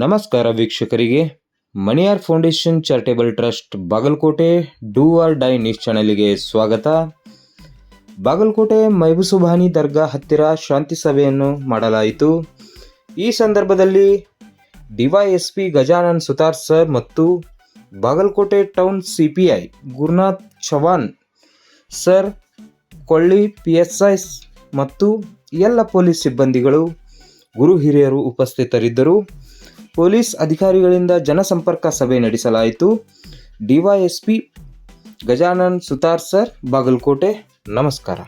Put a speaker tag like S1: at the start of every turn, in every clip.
S1: ನಮಸ್ಕಾರ ವೀಕ್ಷಕರಿಗೆ. Maniyar foundation charitable trust Bagalkot do or die news ಚಾನೆಲ್ಗೆ ಸ್ವಾಗತ. ಬಾಗಲಕೋಟೆ ಮೈಬುಸುಬಾನಿ ದರ್ಗಾ ಹತ್ತಿರ ಶಾಂತಿ ಸಭೆಯನ್ನು ಮಾಡಲಾಯಿತು. ಈ ಸಂದರ್ಭದಲ್ಲಿ ಡಿವೈಎಸ್ಪಿ ಗಜಾನನ್ ಸುತಾರ್ ಸರ್ ಮತ್ತು Bagalkot town CPI Gurunath Chavan sir, ಕೊಳ್ಳಿ P S I ಮತ್ತು ಎಲ್ಲ ಪೊಲೀಸ್ ಸಿಬ್ಬಂದಿಗಳು, ಗುರು ಹಿರಿಯರು ಉಪಸ್ಥಿತರಿದ್ದರು. ಪೊಲೀಸ್ ಅಧಿಕಾರಿಗಳಿಂದ ಜನಸಂಪರ್ಕ ಸಭೆ ನಡೆಸಲಾಯಿತು. ಡಿವೈಎಸ್ಪಿ ಗಜಾನನ್ ಸುತಾರ್ ಸರ್, ಬಾಗಲಕೋಟೆ, ನಮಸ್ಕಾರ.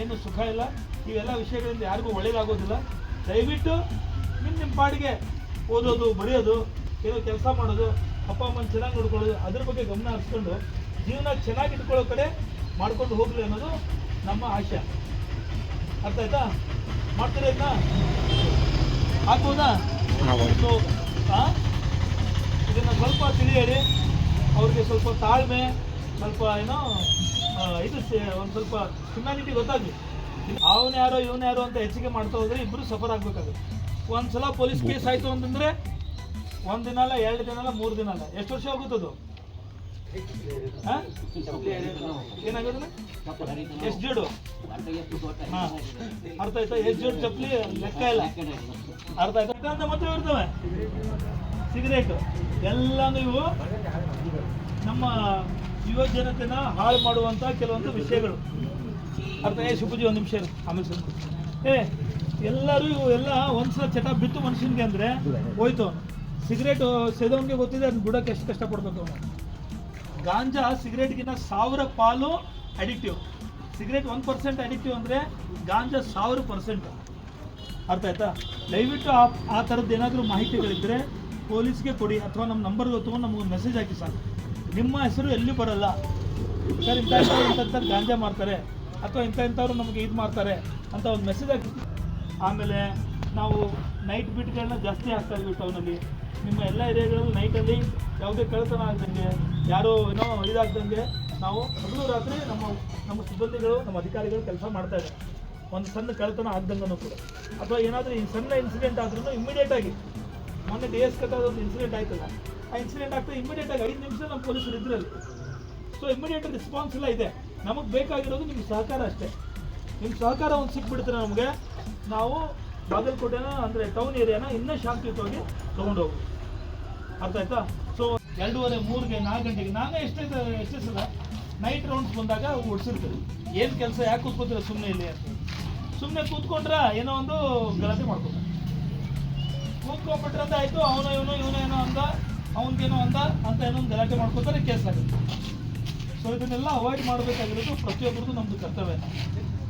S2: ಏನು ಸುಖ ಇಲ್ಲ, ಇವೆಲ್ಲ ವಿಷಯಗಳಿಂದ ಯಾರಿಗೂ ಒಳ್ಳೇದಾಗೋದಿಲ್ಲ. ದಯವಿಟ್ಟು ನಿಮ್ಮ ನಿಮ್ಮ ಪಾಡಿಗೆ ಓದೋದು ಬರೆಯೋದು ಏನೋ ಕೆಲಸ ಮಾಡೋದು ಅಪ್ಪ ಅಮ್ಮನ ಚೆನ್ನಾಗಿ ನೋಡ್ಕೊಳ್ಳೋದು ಅದ್ರ ಬಗ್ಗೆ ಗಮನ ಹರಿಸ್ಕೊಂಡು ಜೀವನ ಚೆನ್ನಾಗಿ ಇಟ್ಕೊಳ್ಳೋ ಕಡೆ ಮಾಡ್ಕೊಂಡು ಹೋಗ್ಲಿ ಅನ್ನೋದು ನಮ್ಮ ಆಶಯ. ಅರ್ಥ ಆಯ್ತಾ? ಮಾಡ್ತೀರಾ ಇದನ್ನ ಆಗ್ಬೋದಾ? ಇದನ್ನು ಸ್ವಲ್ಪ ತಿಳಿ ಹೇಳಿ ಅವ್ರಿಗೆ ಸ್ವಲ್ಪ ತಾಳ್ಮೆ ಸ್ವಲ್ಪ ಏನೋ ಇದು ಒಂದು ಸ್ವಲ್ಪ ಹ್ಯುಮ್ಯಾನಿಟಿ ಗೊತ್ತಾಗಲಿ. ಅವನು ಯಾರೋ ಇವನು ಯಾರೋ ಅಂತ ಹೆಚ್ಚಿಗೆ ಮಾಡ್ತಾ ಹೋದ್ರೆ ಇಬ್ಬರು ಸಫರ್ ಆಗ್ಬೇಕಾಗುತ್ತೆ. ಒಂದ್ಸಲ ಪೊಲೀಸ್ ಕೇಸ್ ಆಯ್ತು ಅಂತಂದ್ರೆ ಒಂದ್ ದಿನ ಅಲ್ಲ ಎರಡು ದಿನ ಅಲ್ಲ ಮೂರು ದಿನ ಅಲ್ಲ ಎಷ್ಟು ವರ್ಷ ಆಗುತ್ತೆ ಆ? ಏನಾಗುತ್ತೆ ಎಸ್ ಜೋಡು ಹಾ. ಅರ್ಥ ಆಯ್ತಾ? ಎಸ್ ಜೋಡು ಚಪ್ಪಲಿ ಲೆಕ್ಕ ಇಲ್ಲ. ಅರ್ಥ ಆಯ್ತಾ? ಅಂತ ಮತ್ತೆ ಇರ್ತವೆ ಸಿಗರೇಟ್ ಎಲ್ಲಾನು ಇವು ನಮ್ಮ ಯುವ ಜನತೆನ ಹಾಳು ಮಾಡುವಂತ ಕೆಲವೊಂದು ವಿಷಯಗಳು. ಅರ್ಥ ಏ ಶುಭಜಿ ಒಂದು ನಿಮಿಷ ಆಮೇಲೆ ಸ್ವಲ್ಪ ಏ ಎಲ್ಲರೂ ಇವು ಎಲ್ಲ ಒಂದ್ಸಲ ಚಟ ಬಿತ್ತು ಮನುಷ್ಯನಿಗೆ ಅಂದ್ರೆ ಹೋಯ್ತು. ಸಿಗರೇಟ್ ಸೇದೋನ್ಗೆ ಗೊತ್ತಿದೆ, ಅದನ್ನ ಬಿಡೋಕೆ ಎಷ್ಟು ಕಷ್ಟಪಡ್ಬೇಕು ಅವನು. ಗಾಂಜಾ ಸಿಗರೇಟ್ಗಿಂತ ಸಾವಿರ ಪಾಲು addictive cigarette one percent addictive ಅಂದರೆ ಗಾಂಜಾ ಸಾವಿರ ಪರ್ಸೆಂಟ್ ಅರ್ಥ ಆಯ್ತಾ? ದಯವಿಟ್ಟು ಆ ಆ ಥರದ್ದು ಏನಾದರೂ ಮಾಹಿತಿಗಳಿದ್ದರೆ ಪೊಲೀಸ್ಗೆ ಕೊಡಿ, ಅಥವಾ ನಮ್ಮ ನಂಬರ್ ತೊಗೊಂಡು ನಮಗೆ ಮೆಸೇಜ್ ಹಾಕಿ ಸರ್ ನಿಮ್ಮ ಹೆಸರು ಎಲ್ಲಿ ಬರಲ್ಲ. ಸರ್, ಇಂಥ ಇಂಥ ಗಾಂಜಾ ಮಾಡ್ತಾರೆ ಅಥವಾ ಇಂಥ ಇಂಥವ್ರು ನಮಗೆ ಇದು ಮಾಡ್ತಾರೆ ಅಂತ ಒಂದು ಮೆಸೇಜ್ ಹಾಕಿ. ಆಮೇಲೆ ನಾವು ನೈಟ್ ಬಿಟ್ಗಳನ್ನ ಜಾಸ್ತಿ ಹಾಕ್ತಾ ಇದ್ವಿ ಟೌನಲ್ಲಿ ನಿಮ್ಮ ಎಲ್ಲ ಏರಿಯಾಗಳಲ್ಲಿ ನೈಟಲ್ಲಿ ಯಾವುದೇ ಕಳ್ಳತನ ಆಗ್ದಂಗೆ, ಯಾರೋ ಏನೋ ಇದಾಗ್ದಂಗೆ ನಾವು ಹಗಲು ರಾತ್ರಿ ನಮ್ಮ ನಮ್ಮ ಸಿಬ್ಬಂದಿಗಳು, ನಮ್ಮ ಅಧಿಕಾರಿಗಳು ಕೆಲಸ ಮಾಡ್ತಾ ಇದ್ದಾರೆ. ಒಂದು ಸಣ್ಣ ಕಳ್ಳತನ ಆಗ್ದಂಗೂ ಕೂಡ. ಅಥವಾ ಏನಾದರೂ ಈ ಸಣ್ಣ ಇನ್ಸಿಡೆಂಟ್ ಆದ್ರೂ ಇಮಿಡಿಯೇಟ್ ಆಗಿ. ಮೊನ್ನೆ ಡಿ ಎಸ್ ಕಟ್ಟಾದ ಒಂದು ಇನ್ಸಿಡೆಂಟ್ ಆಯ್ತಲ್ಲ, ಆ ಇನ್ಸಿಡೆಂಟ್ ಆಗ್ತಾ ಇಮಿಡಿಯೇಟ್ ಆಗಿ ಐದು ನಿಮಿಷ ನಮ್ಮ ಪೊಲೀಸರು ಇದ್ರಲ್ಲಿ. ಸೊ ಇಮಿಡಿಯೇಟ್ ರೆಸ್ಪಾನ್ಸ್ ಎಲ್ಲ ಇದೆ. ನಮಗೆ ಬೇಕಾಗಿರೋದು ನಿಮ್ಮ ಸಹಕಾರ ಅಷ್ಟೇ. ನಿಮ್ಮ ಸಹಕಾರ ಒಂದು ಸಿಕ್ಬಿಡ್ತಾರೆ ನಮಗೆ. ನಾವು ಬಾಗಲಕೋಟೆನ, ಅಂದರೆ ಟೌನ್ ಏರಿಯಾನ ಇನ್ನೂ ಶಾಂತಿಯುತವಾಗಿ ತೊಗೊಂಡು ಅರ್ಥ ಆಯ್ತಾ? ಸೊ ಎರಡೂವರೆ ಮೂರಿಗೆ ನಾಲ್ಕು ಗಂಟೆಗೆ ನಾನೇ ಎಷ್ಟೇ ಎಷ್ಟೇ ಸಲ ನೈಟ್ ರೌಂಡ್ಸ್ ಬಂದಾಗ ಹೊಡ್ಸಿರ್ತೀವಿ ಏನು ಕೆಲಸ, ಯಾಕೆ ಕೂತ್ಕೋತೀರ ಸುಮ್ಮನೆ ಇಲ್ಲಿ ಅಂತ. ಸುಮ್ಮನೆ ಕೂತ್ಕೊಂಡ್ರೆ ಏನೋ ಒಂದು ಗಲಾಟೆ ಮಾಡ್ಕೊತಾರೆ. ಕೂತ್ಕೊಂಡ್ಬಿಟ್ರೆ ಅಂತ ಆಯಿತು, ಅವನು ಇವನು ಇವನು ಏನೋ ಅಂದ, ಅವನಿಗೇನೋ ಅಂದ ಅಂತ ಏನೋ ಒಂದು ಗಲಾಟೆ ಮಾಡ್ಕೊತಾರೆ, ಕೇಸ್ ಆಗುತ್ತೆ. ಸೊ ಇದನ್ನೆಲ್ಲ ಅವಾಯ್ಡ್ ಮಾಡಬೇಕಾಗಿರೋದು ಪ್ರತಿಯೊಬ್ಬರದ್ದು ನಮ್ಮದು ಕರ್ತವ್ಯ.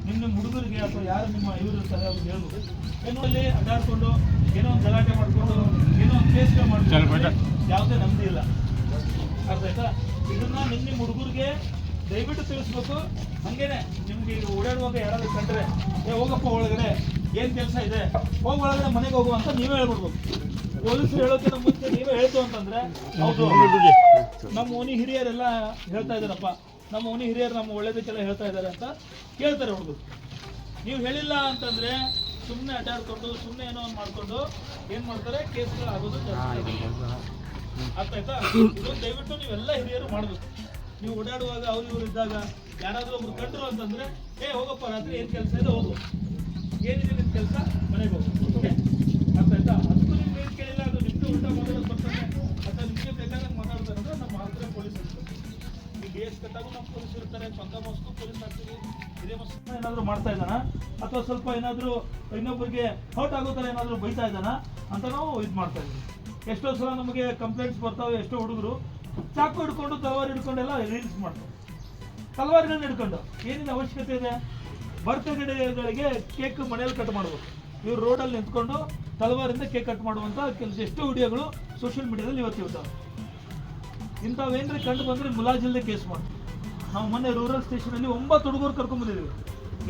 S2: ನಿಮ್ಮ ಹುಡುಗರಿಗೆ ಅಥವಾ ಯಾರು ನಿಮ್ಮ ಇವರು ಇರ್ತಾರೆ ಅವ್ರಿಗೆ ಹೇಳ್ಬೋದು ಏನೋ ಅಲ್ಲಿ ಅಡ್ಡಾಡ್ಕೊಂಡು ಏನೋ ಒಂದು ಗಲಾಟೆ ಮಾಡಿಕೊಂಡು ಏನೋ ಒಂದು ಕೇಸ್ ಮಾಡ್ಕೊಂಡು ಯಾವುದೇ ನಂಬಿ ಇಲ್ಲ. ಅರ್ಥ ಆಯ್ತಾ? ಇದನ್ನ ನಿಮ್ಮ ನಿಮ್ಮ ಹುಡುಗರಿಗೆ ದಯವಿಟ್ಟು ತಿಳಿಸ್ಬೇಕು. ಹಂಗೇನೆ ನಿಮ್ಗೆ ಈಗ ಓಡಾಡುವಾಗ ಯಾರಾದ್ರೂ ಕಂಡ್ರೆ ಏ ಹೋಗಪ್ಪ ಒಳಗಡೆ ಏನ್ ಕೆಲಸ ಇದೆ? ಹೋಗಿ ಒಳಗಡೆ ಮನೆಗೆ ಹೋಗು ಅಂತ ನೀವೇ ಹೇಳ್ಬಿಡ್ಬೇಕು. ಪೊಲೀಸರು ಹೇಳೋಕ್ಕಿಂತ ಮುಂಚೆ ನೀವೇ ಹೇಳ್ತು ಅಂತಂದ್ರೆ ಹೌದು. ನಮ್ಮ ಓನಿ ಹಿರಿಯರೆಲ್ಲ ಹೇಳ್ತಾ ಇದ್ದಾರಪ್ಪ. ನಮ್ಮ ಓನಿ ಹಿರಿಯರು ನಮ್ಮ ಒಳ್ಳೇದಕ್ಕೆಲ್ಲ ಹೇಳ್ತಾ ಇದ್ದಾರೆ ಅಂತ ಕೇಳ್ತಾರೆ ಹುಡುಗರು. ನೀವು ಹೇಳಿಲ್ಲ ಅಂತಂದ್ರೆ ಸುಮ್ಮನೆ ಅಡ್ಡಾಡ್ಕೊಂಡು ಸುಮ್ಮನೆ ಏನೋ ಒಂದು ಮಾಡ್ಕೊಂಡು ಏನ್ ಮಾಡ್ತಾರೆ? ಕೇಸ್ಗಳು ಆಗೋದು ಅರ್ಥ ಆಯ್ತಾ? ದಯವಿಟ್ಟು ನೀವೆಲ್ಲ ಹಿರಿಯರು ಮಾಡಬೇಕು. ನೀವು ಓಡಾಡುವಾಗ ಅವ್ರು ಇವ್ರು ಇದ್ದಾಗ ಯಾರಾದರೂ ಒಬ್ರು ಕಂಡ್ರು ಅಂತಂದ್ರೆ ಏ ಹೋಗಪ್ಪ ರಾತ್ರಿ ಏನು ಕೆಲಸ ಇದೆ ಹೋಗು. ಏನಿದೆ ಕೆಲಸ? ಮನೆಗೆ ಹೋಗು. ಓಕೆ? ಅರ್ಥ ಆಯ್ತಾ? ಅದಕ್ಕೂ ನಿಮ್ಗೆ ಏನ್ ಕೇಳಿಲ್ಲ ಅದು ನಿಮ್ಗೆ ಊಟ ಮಾತಾಡೋದು ಬರ್ತಾನೆ ಅಥವಾ ನಿಮಗೆ ಬೇಕಾದಂಗೆ ಮಾತಾಡ್ತಾರೆ ಅಂದ್ರೆ ನಮ್ಮ ಹತ್ರ ಪೊಲೀಸ್ ಇರ್ತಾರೆ. ಈ ಎಸ್ ಕಟ್ಟಾಗೂ ನಮ್ಮ ಪೊಲೀಸ್ ಇರ್ತಾರೆ ಪಕ್ಕ ಮಸ್ಕು ಪೊಲೀಸ್ ಹಾಕ್ತೀವಿ. ಮಸ್ಕು ಏನಾದ್ರು ಮಾಡ್ತಾ ಇದ್ದಾನ? ಅಥವಾ ಸ್ವಲ್ಪ ಏನಾದರೂ ಇನ್ನೊಬ್ಬರಿಗೆ ಔಟ್ ಆಗೋ ಥರ ಏನಾದರೂ ಬೈತಾ ಇದ್ದಾನ? ಅಂತ ನಾವು ಇದು ಮಾಡ್ತಾ ಇದ್ದೀವಿ. ಎಷ್ಟೋ ಸಲ ನಮಗೆ ಕಂಪ್ಲೇಂಟ್ಸ್ ಬರ್ತಾವೆ, ಎಷ್ಟೋ ಹುಡುಗರು ಚಾಕು ಹಿಡ್ಕೊಂಡು, ತಲವಾರ ಹಿಡ್ಕೊಂಡೆಲ್ಲ ರೀಲ್ಸ್ ಮಾಡ್ತಾರೆ. ತಲವಾರುಗಳನ್ನ ಹಿಡ್ಕೊಂಡು. ಏನಿನ ಅವಶ್ಯಕತೆ ಇದೆ? ಬರ್ತ್ಡೇಗಳಿಗೆ ಕೇಕ್ ಮನೆಯಲ್ಲಿ ಕಟ್ ಮಾಡ್ಬೋದು ಇವ್ರು ರೋಡಲ್ಲಿ ನಿಂತ್ಕೊಂಡು ತಲವಾರಿಂದ ಕೇಕ್ ಕಟ್ ಮಾಡುವಂಥ ಕೆಲಸ ಎಷ್ಟೋ ವಿಡಿಯೋಗಳು ಸೋಷಿಯಲ್ ಮೀಡಿಯಾದಲ್ಲಿ ಇವತ್ತು ಇರ್ತಾವೆ. ಇಂಥವೇನ್ರಿ ಕಂಡು ಬಂದರೆ ಮುಲಾಜಿಲ್ಲದೆ ಕೇಸ್ ಮಾಡಿ ನಾವು ಮೊನ್ನೆ ರೂರಲ್ ಸ್ಟೇಷನಲ್ಲಿ ಒಂಬತ್ತು ಹುಡುಗರು ಕರ್ಕೊಂಡ್ ಬಂದಿದ್ದೀವಿ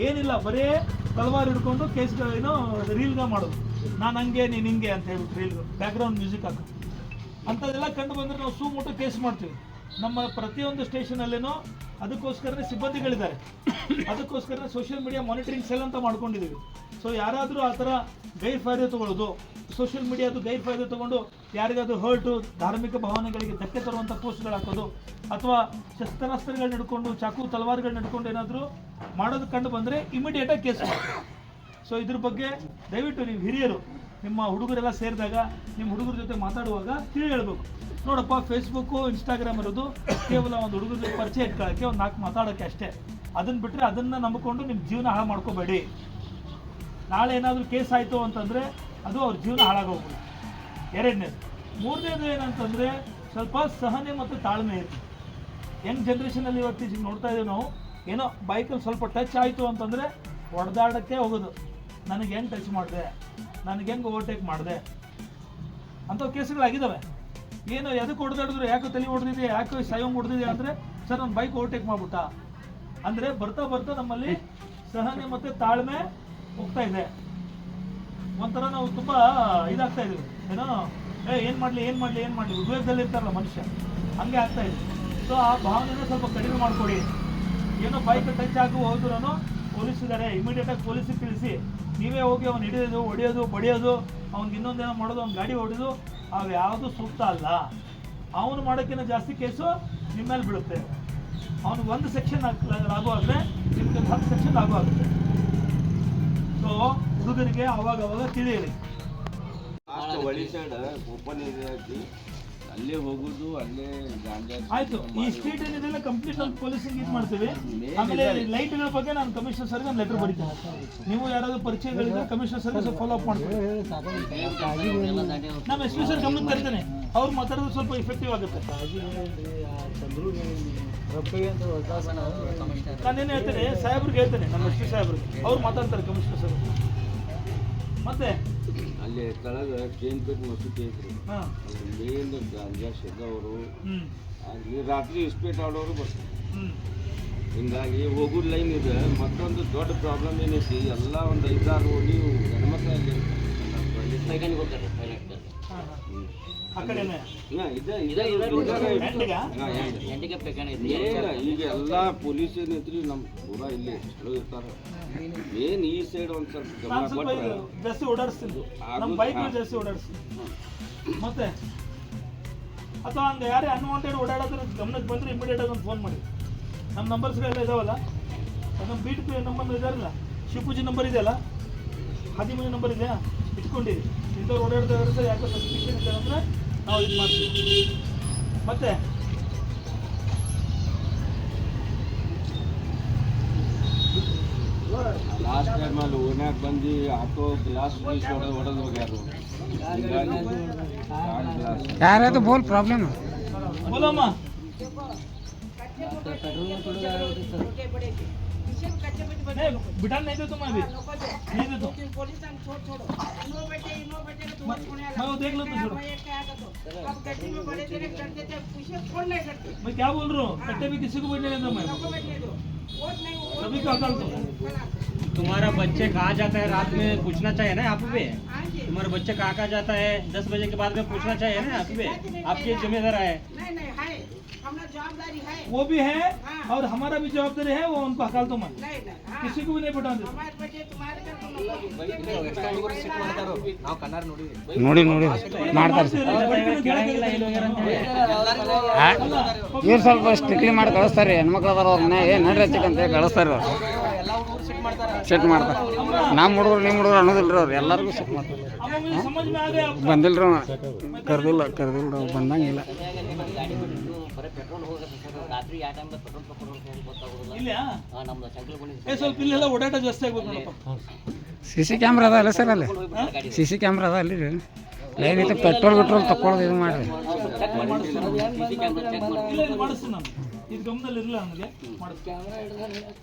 S2: ಏನಿಲ್ಲ, ಬರೇ ತಲವಾರು ಹಿಡ್ಕೊಂಡು ಕೇಸ್ ಏನೋ ರೀಲ್ಗ ಮಾಡೋದು. ನಾನು ಹಂಗೆ, ನೀನು ಹಿಂಗೆ ಅಂತ ಹೇಳ್ಬಿಟ್ಟು ರೀಲ್ ಬ್ಯಾಕ್ಗ್ರೌಂಡ್ ಮ್ಯೂಸಿಕ್ ಹಾಕ. ಅಂಥದ್ದೆಲ್ಲ ಕಂಡು ಬಂದರೆ ನಾವು ಸೂ ಮುಟ್ಟು ಕೇಸ್ ಮಾಡ್ತೀವಿ. ನಮ್ಮ ಪ್ರತಿಯೊಂದು ಸ್ಟೇಷನಲ್ಲೇನೋ ಅದಕ್ಕೋಸ್ಕರನೇ ಸಿಬ್ಬಂದಿಗಳಿದ್ದಾರೆ. ಅದಕ್ಕೋಸ್ಕರ ಸೋಷಿಯಲ್ ಮೀಡಿಯಾ ಮಾನಿಟರಿಂಗ್ ಸೆಲ್ ಅಂತ ಮಾಡ್ಕೊಂಡಿದ್ದೀವಿ. ಸೊ ಯಾರಾದರೂ ಆ ಥರ ಗೈರ್ಫಾಯ್ದೆ ತೊಗೊಳ್ಳೋದು ಸೋಷಿಯಲ್ ಮೀಡಿಯಾದು ಗೈರ್ಫಾಯ್ದೆ ತೊಗೊಂಡು ಯಾರಿಗಾದರೂ ಹರ್ಟು ಧಾರ್ಮಿಕ ಭಾವನೆಗಳಿಗೆ ಧಕ್ಕೆ ತರುವಂಥ ಪೋಸ್ಟ್ಗಳು ಹಾಕೋದು, ಅಥವಾ ಶಸ್ತ್ರಾಸ್ತ್ರಗಳನ್ನ ಹಿಡ್ಕೊಂಡು ಚಾಕು ತಲವಾರುಗಳನ್ನ ನಡ್ಕೊಂಡು ಏನಾದರೂ ಮಾಡೋದು ಕಂಡು ಬಂದರೆ ಇಮಿಡಿಯೇಟಾಗಿ ಕೇಸ್ ಸೊ ಇದ್ರ ಬಗ್ಗೆ ದಯವಿಟ್ಟು ನೀವು ಹಿರಿಯರು, ನಿಮ್ಮ ಹುಡುಗರೆಲ್ಲ ಸೇರಿದಾಗ, ನಿಮ್ಮ ಹುಡುಗರ ಜೊತೆ ಮಾತಾಡುವಾಗ ತಿಳಿ ಹೇಳ್ಬೇಕು ನೋಡಪ್ಪ ಫೇಸ್ಬುಕ್ಕು ಇನ್ಸ್ಟಾಗ್ರಾಮ್ ಇರೋದು ಕೇವಲ ಒಂದು ಹುಡುಗರ ಜೊತೆ ಪರಿಚಯ ಇಟ್ಕೊಳ್ಳೋಕ್ಕೆ ಒಂದು ನಾಲ್ಕು ಮಾತಾಡೋಕ್ಕೆ ಅಷ್ಟೇ. ಅದನ್ನು ಬಿಟ್ಟರೆ ಅದನ್ನು ನಂಬಿಕೊಂಡು ನಿಮ್ಮ ಜೀವನ ಹಾಳು ಮಾಡ್ಕೋಬೇಡಿ. ನಾಳೆ ಏನಾದರೂ ಕೇಸ್ ಆಯಿತು ಅಂತಂದರೆ ಅದು ಅವ್ರ ಜೀವನ ಹಾಳಾಗೋಗ್ಬೋದು ಎರಡನೇದು. ಮೂರನೇದು ಏನಂತಂದರೆ ಸ್ವಲ್ಪ ಸಹನೆ ಮತ್ತು ತಾಳ್ಮೆ ಇರ್ತದೆ ಯಂಗ್ ಜನ್ರೇಷನಲ್ಲಿ ಇವತ್ತಿಗೆ ನೋಡ್ತಾ ಇದ್ದೀವಿ ನಾವು. ಏನೋ ಬೈಕಲ್ಲಿ ಸ್ವಲ್ಪ ಟಚ್ ಆಯಿತು ಅಂತಂದರೆ ಹೊಡೆದಾಡಕ್ಕೆ ಹೋಗೋದು. ನನಗೆ ಹೆಂಗೆ ಟಚ್ ಮಾಡಿದೆ? ನನಗೆ ಹೆಂಗೆ ಓವರ್ಟೇಕ್ ಮಾಡಿದೆ? ಅಂಥ ಕೇಸುಗಳಾಗಿದ್ದಾವೆ ಏನು ಎದಕ್ಕೆ ಹೊಡೆದಾಡಿದ್ರು? ಯಾಕೆ ತಲೆ ಹೊಡೆದಿದೆ ಯಾಕೆ ಸಾಯೋಂಗ್ ಹೊಡೆದಿದೆ ಅಂದರೆ ಸರ್ ನನ್ನ ಬೈಕ್ ಓವರ್ಟೇಕ್ ಮಾಡ್ಬಿಟ್ಟ. ಅಂದರೆ ಬರ್ತಾ ಬರ್ತಾ ನಮ್ಮಲ್ಲಿ ಸಹನೆ ಮತ್ತು ತಾಳ್ಮೆ ಹೋಗ್ತಾ ಇದೆ ಒಂಥರ ನಾವು ತುಂಬ ಇದಾಗ್ತಾ ಇದೀವಿ ಏನೋ, ಏ, ಏನು ಮಾಡಲಿ ಏನು ಮಾಡಲಿ ಏನು ಮಾಡಲಿ ಉದ್ವೇಗದಲ್ಲಿ ಇರ್ತಾರಲ್ಲ ಮನುಷ್ಯ, ಹಂಗೆ ಆಗ್ತಾ ಇದೆ ಸೊ ಆ ಭಾವನೆ ಸ್ವಲ್ಪ ಕಡಿಮೆ ಮಾಡಿಕೊಡಿ. ಏನೋ ಬೈಕ್ ಟಚ್ ಆಗಿ ಹೋದ್ರೂ ಪೊಲೀಸಿದ್ದಾರೆ. ಇಮಿಡಿಯೇಟ್ ಇಮಿಡಿಯೇಟಾಗಿ ಪೊಲೀಸಿಗೆ ತಿಳಿಸಿ. ನೀವೇ ಹೋಗಿ ಅವ್ನು ಹಿಡಿಯೋದು, ಹೊಡೆಯೋದು, ಬಡಿಯೋದು, ಅವ್ನಿಗೆ ಇನ್ನೊಂದೇನೋ ಮಾಡೋದು, ಅವ್ನ ಗಾಡಿ ಹೊಡೆದು ಅವು ಯಾವುದು ಸೂಕ್ತ ಅಲ್ಲ. ಅವನು ಮಾಡೋಕ್ಕಿಂತ ಜಾಸ್ತಿ ಕೇಸು ನಿಮ್ಮ ಮೇಲೆ ಬೀಳುತ್ತೆ ಅವ್ನಿಗೆ ಒಂದು ಸೆಕ್ಷನ್ ಲಾಗು ಆದರೆ, ನಿಮಗೆ ಹತ್ತು ಸೆಕ್ಷನ್ ಲಾಗು ಆಗುತ್ತೆ. ಸೊ ಹುಡುಗರಿಗೆ ಅವಾಗ ಅವಾಗ
S3: ಐತಿ ಅಲ್ಲೇ ಹೋಗುದು ಅಲ್ಲೇ
S2: ಆಯ್ತು ಈ ಸ್ಟ್ರೀಟ್ ಏನಿದೆಲ್ಲ ಕಂಪ್ಲೀಟ್ ನಾವು ಪೊಲೀಸಿಂಗ್ ಇದು ಮಾಡ್ತೀವಿ. ಆಮೇಲೆ ಲೈಟ್ಗಳ ಬಗ್ಗೆ ನಾನು ಕಮಿಷನರ್ ಸರ್ಗೆ ಒಂದು ಲೆಟರ್ ಬರೀತೀನಿ. ನೀವು ಯಾರಾದ್ರೂ ಪರಿಚಯಗಳಿದ್ರೆ ಕಮಿಷನರ್ ಸರ್ಗೆ ಫಾಲೋ ಅಪ್ ಮಾಡ್ತೀವಿ ನಮ್ಮ ಎಸ್ ಪಿ ಸರ್ ಗಮನಕ್ಕೆ ತರ್ತೇನೆ. ಅವ್ರು ಮಾತಾಡೋದು ಸ್ವಲ್ಪ ಇಫೆಕ್ಟಿವ್ ಆಗುತ್ತೆ. ನಾನೇನು ಹೇಳ್ತೇನೆ ಸಾಹೇಬ್ರಿಗೆ ಹೇಳ್ತೇನೆ ನಮ್ಮ ಎಸ್ ಪಿ ಸಾಹೇಬ್ರಿಗೆ. ಅವ್ರು ಮಾತಾಡ್ತಾರೆ ಕಮಿಷನರ್ ಸರ್ ಮತ್ತೆ?
S3: ಅಲ್ಲಿ ಕೆಳಗ ಚೇನ್ ಪೇಟ್ ಮಸೂತಿ ಐತ್ರಿ ಮೇನ್ ಗಾಂಜಾ
S2: ಶೆದ್ದವರು
S3: ಅಲ್ಲಿ ರಾತ್ರಿ ಇಸ್ಪೇಟ್ ಆಡೋರು ಬರ್ತಾರೆ. ಹಿಂಗಾಗಿ ಹೋಗೋ ಲೈನ್ ಇದೆ ಮತ್ತೊಂದು ದೊಡ್ಡ ಪ್ರಾಬ್ಲಮ್ ಏನೈತಿ ಎಲ್ಲ ಒಂದು ಐದಾರು ನೀವು ಹೆಣ್ಮಕ್ಳು ಅಲ್ಲಿ
S2: ಹಾಂ
S3: ಈಗ ಎಲ್ಲ ಪೊಲೀಸ್ ಏನೈತ್ರಿ ನಮ್ಮ ಪೂರಾ ಇಲ್ಲಿ ಚಲೋ ಇರ್ತಾರ. ಏನ್ ಈ ಸೈಡ್ ಒಂದ್ ಸ್ವಲ್ಪ ಗಮನ ಕೊಟ್ರೆ
S2: ಜಾಸ್ತಿ ಓಡಾಡಿಸ್ತಿದ್ದು ನಮ್ಮ ಬೈಕ್. ಜಾಸ್ತಿ ಓಡಾಡಿಸ್ತಿದ್ದು ಮತ್ತೆ ಅಥವಾ ಹಂಗೆ ಯಾರೇ ಅನ್ವಾಂಟೆಡ್ ಓಡಾಡೋದ್ರ ಗಮನಕ್ಕೆ ಬಂದ್ರೆ ಇಮಿಡಿಯೇಟ್ ಆಗಿ ಒಂದು ಫೋನ್ ಮಾಡಿ. ನಮ್ಮ ನಂಬರ್ಸ್ಗಳೆಲ್ಲ ಇದಾವಲ್ಲ? ನಮ್ಮ ಬೀಟ್ ಪಿ ನಂಬರ್ ಇದಾರಲ್ಲ? ಶಿವಪೂಜಿ ನಂಬರ್ ಇದೆಯಲ್ಲ? ಹದಿಮೂರು ನಂಬರ್ ಇದೆಯಾ? ಇಟ್ಕೊಂಡಿರಿ. ಇಂಥವ್ರು ಓಡಾಡ್ತಾ ಯಾಕೆ ಯಾಕೋ ಸಸ್ಪಿಷನ್ ಇದೆ ಅಂದರೆ ನಾವು ಇದು ಮಾಡ್ತೀವಿ. ಮತ್ತೆ?
S3: ಲಾಸ್ಟ್ ಟೈಮಲ್ಲಿ ಓನ್ಯಾಗ ಬಂದು ಆಟೋ ಗ್ಲಾಸ್ ಹೊಡೆದು ಹೊಡೆದು ಹೋಗ್ಯಾರು.
S4: ಯಾರ್ಯಾರು ಬೋಲ್ ಪ್ರಾಬ್ಲಮ್
S2: ಬೋಲಮ್ಮ बिठा नहीं दे तुम अभी नहीं दे तो मैं मैं वो देख लो तो छोड़ो मैं क्या बोल रहा हूँ कट्टे भी किसी को बैठने देता मैं सभी अकल
S4: तुम्हारा बच्चे कहाँ जाता है? रात में पूछना चाहिए ना आप पे? तुम्हारा बच्चा कहाँ कहाँ जाता है? दस बजे के बाद में पूछना चाहिए ना आप पे? आपकी जिम्मेदार है।
S5: नहीं नहीं है हमारा जवाबदारी है
S2: वो भी है और हमारा भी जवाबदारी है वो उनको हकाल दो मैं
S5: नहीं नहीं हाँ,
S2: किसी को भी नहीं बैठा दे
S5: हमारे बच्चे तुम्हारे घर को
S4: ನೋಡಿ ನೋಡಿ ಮಾಡ್ತಾರೆ ಇವ್ರು ಸ್ವಲ್ಪ ಸ್ಟ್ರಿಕ್ಟ್ಲಿ ಮಾಡಿ ಕಳಿಸ್ತಾರೆ ಹೆಣ್ಮಕ್ಳು ಅದಾರ ಅವ್ರ ಮನೆ ಏ ನಡ್ರಿ ಹಚ್ಚಕಂತ ಕಳಿಸ್ತಾರೆ ಅವ್ರು ಸೆಟ್ ಮಾಡ್ತಾರೆ ನಮ್ಮ ಹುಡುಗರು ನಿಮ್ಮ ಹುಡುಗರು ಅನ್ನೋದಿಲ್ರಿ ಅವ್ರು ಎಲ್ಲರಿಗೂ ಸೆಟ್ ಮಾಡ್ತಾರೆ
S2: अब मुझे ಬರೀ ಓಡಾಟ ಜಾಸ್ತಿ ನೋಡಪ್ಪ.
S4: ಸಿ ಸಿ ಕ್ಯಾಮ್ರಾ ಅದ ಅಲ್ಲ ಸರ್ ಅಲ್ಲಿ? ಸಿ ಸಿ ಕ್ಯಾಮ್ರಾ ಅದ ಅಲ್ಲಿ? ಲೈನ್ ಐತೆ ಪೆಟ್ರೋಲ್ ಪೆಟ್ರೋಲ್ ತಕ್ಕೊಳ್ಳೋದು ಇದು ಮಾಡಿರಿ.
S2: ಮಾಡಿಸ್ತೀನಿ ಇದು ಗಮನದಲ್ಲಿ ಇರಲ್ಲ ನನಗೆ.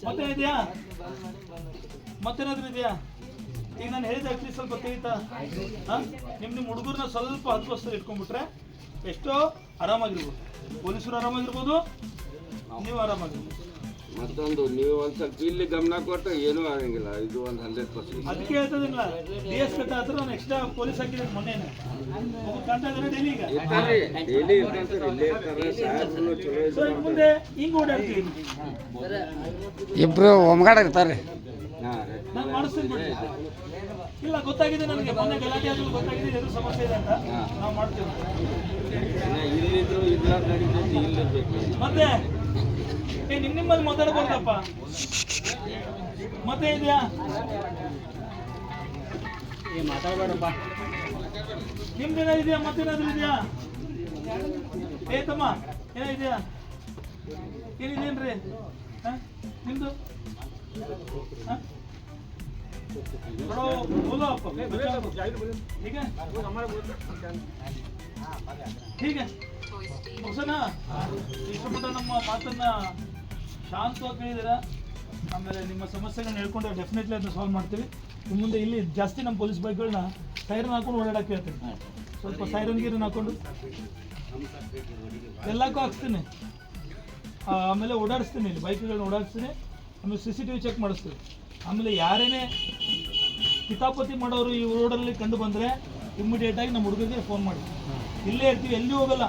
S2: ಮತ್ತೆ ಇದೆಯಾ? ಇದೆಯಾ? ಈಗ ನಾನು ಹೇಳಿದ ಸ್ವಲ್ಪ ತಿಳಿತಾ? ಹಾಂ? ನಿಮ್ಮ ನಿಮ್ಮ ಹುಡುಗರನ್ನ ಸ್ವಲ್ಪ ಹತ್ತು ವರ್ಷ ಇಟ್ಕೊಂಡ್ಬಿಟ್ರೆ ಎಷ್ಟೋ? ಆರಾಮಾಗಿರ್ಬೋದು. ಪೊಲೀಸರು ಆರಾಮಾಗಿರ್ಬೋದು? ನೀವು ಆರಾಮಾಗಿರ್ಬೋದು.
S3: ಮತ್ತೊಂದು ನೀವು ಒಂದ್ ಸ್ವಲ್ಪ ಇಲ್ಲಿ ಗಮನ ಕೊಟ್ಟು ಏನೂ ಆಗಂಗಿಲ್ಲ. ಇದು ಒಂದು ಹಂಡ್ರೆಡ್ ಪರ್ಸೆಂಟ್.
S2: ಅದಕ್ಕೆ ಹೇಳ್ತದಿಲ್ಲ ಡಿ ಎಸ್ ಕಟ್ಟ ಹತ್ರ ನಾನು ಎಕ್ಸ್ಟ್ರಾ ಪೊಲೀಸ್ ಹಾಕಿದ್ರೆ ಮೊನ್ನೆ ಕಾಣ್ತಾ ಇದ್ದಾನೆ ಡೈಲಿ ಈಗ.
S3: ಇರ್ತಾರೆ ಡೈಲಿ ಇರ್ತಾರೆ ಇಲ್ಲೇ ಇರ್ತಾರೆ ಸಾಹೇಬ್ರು ಚಲೋ
S2: ಸೊ ಇನ್ನು ಮುಂದೆ ಹಿಂಗ್ ಓಡಾಡ್ತೀವಿ
S4: ಇಬ್ರು ಒಮ್ಗಾಡ ಇರ್ತಾರೆ.
S2: ನಾನು ಮಾಡಿಸ್ತೀನಿ ಬಿಡಿ. ಇಲ್ಲ ಗೊತ್ತಾಗಿದೆ ನನಗೆ. ಮೊನ್ನೆ ಗಲಾಟೆ ಆದ್ರೂ ಗೊತ್ತಾಗಿದೆ ಎದುರು ಸಮಸ್ಯೆ ಇದೆ ಅಂತ. ನಾವು ಮಾಡ್ತೀವಿ
S3: ಇಲ್ಲಿದ್ರು ಇರ್ಲಾರ್ದ ನಡೀತೈತಿ ಇಲ್ಲಿರ್ಬೇಕು
S2: ಮತ್ತೆ ಏ ನಿಮ್ ನಿಮ್ಮಲ್ಲಿ ಮಾತಾಡ್ಬಾರ್ದಪ್ಪ ಮತ್ತೆ ಇದೆಯಾ ನಿಮ್ದೇನ ಇದೆಯಾ ಮತ್ತೇನಾದ್ರೂ ಇದೆಯಾ ಏ ತಮ್ಮ ಏನಿದೆಯಾ ಏನಿದೇನ್ರಿ ಹ? ನಿಮ್ದು ಹ? ಬರೋ, बोलो आप, बच्चों को। ठीक है ठीक है ಮುಗ್ಸೋಣ ಇಷ್ಟಪಟ್ಟ ನಮ್ಮ ಮಾತನ್ನ ಶಾಂತವಾಗಿ ಕೇಳಿದಿರ ಆಮೇಲೆ ನಿಮ್ಮ ಸಮಸ್ಯೆಗಳನ್ನ ಹೇಳ್ಕೊಂಡು ಡೆಫಿನೆಟ್ಲಿ ಅದನ್ನ ಸಾಲ್ವ್ ಮಾಡ್ತೀವಿ. ನಿಮ್ಮ ಮುಂದೆ ಇಲ್ಲಿ ಜಾಸ್ತಿ ನಮ್ಮ ಪೊಲೀಸ್ ಬೈಕ್ಗಳನ್ನ ಸೈರನ್ ಹಾಕೊಂಡು ಓಡಾಡಕ್ಕೆ ಹೇಳ್ತೀನಿ. ಸ್ವಲ್ಪ ಸೈರನ್ ಗೀರನ್ ಹಾಕೊಂಡು. ಎಲ್ಲಕ್ಕೂ ಹಾಕ್ಸ್ತೀನಿ ಆ, ಆಮೇಲೆ ಓಡಾಡಿಸ್ತೀನಿ ಇಲ್ಲಿ ಬೈಕ್ಗಳನ್ನ ಓಡಾಡಿಸ್ತೀನಿ. ಆಮೇಲೆ C C T V check ಮಾಡಿಸ್ತೀವಿ ಆಮೇಲೆ ಯಾರೇನೇ ಕಿತಾಪತಿ ಮಾಡೋರು ಈ ರೋಡಲ್ಲಿ ಕಂಡು ಬಂದರೆ ಇಮ್ಮಿಡಿಯೇಟಾಗಿ ನಮ್ಮ ಹುಡುಗರಿಗೆ ಫೋನ್ ಮಾಡಿ. ಇಲ್ಲೇ ಇರ್ತೀವಿ ಎಲ್ಲಿ ಹೋಗಲ್ಲ.